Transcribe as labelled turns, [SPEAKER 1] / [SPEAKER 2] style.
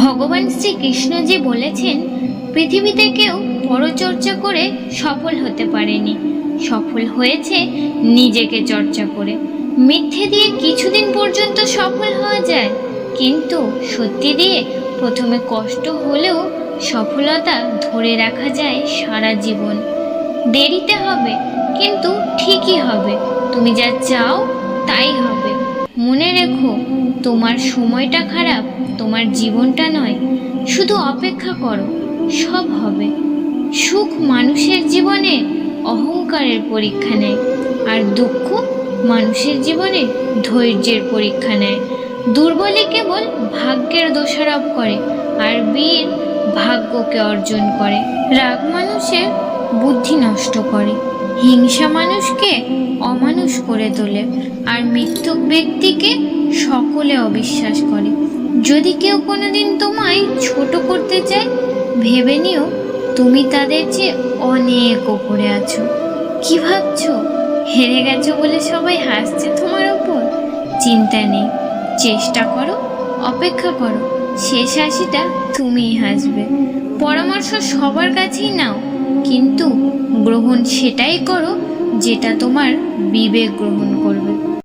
[SPEAKER 1] ভগবান শ্রীকৃষ্ণজি বলেছেন, পৃথিবীতে কেউ পরচর্চা করে সফল হতে পারেনি। সফল হয়েছে নিজেকে চর্চা করে। মিথ্যে দিয়ে কিছুদিন পর্যন্ত সফল হওয়া যায়, কিন্তু সত্যি দিয়ে প্রথমে কষ্ট হলেও সফলতা ধরে রাখা যায় সারা জীবন। দেরিতে হবে, কিন্তু ঠিকই হবে। তুমি যা চাও, তাই হবে। মনে রেখো, তোমার সময়টা খারাপ, তোমার জীবনটা নয়। শুধু অপেক্ষা করো, সব হবে। সুখ মানুষের জীবনে অহংকারের পরীক্ষা নেয়, আর দুঃখ মানুষের জীবনে ধৈর্যের পরীক্ষা নেয়। দুর্বলে কেবল ভাগ্যের দোষারোপ করে, আর বীর ভাগ্যকে অর্জন করে। রাগ মানুষের বুদ্ধি নষ্ট করে। হিংসা মানুষকে অমানুষ করে তোলে আর মৃত্যুক ব্যক্তিকে সকলে অবিশ্বাস করে। যদি কেউ কোনোদিন তোমায় ছোট করতে চায়, ভেবে নিও, তুমি তাদের চেয়ে অনেক ওপরে আছো। কি ভাবছ? হেরে গেছো বলে সবাই হাসছে তোমার ওপর? চিন্তা নেই, চেষ্টা করো, অপেক্ষা করো। শেষ হাসিটা তুমিই হাসবে। পরামর্শ সবার কাছেই নাও। কিন্তু গ্রহণ সেটাই করো যেটা তোমার বিবেক গ্রহণ করবে।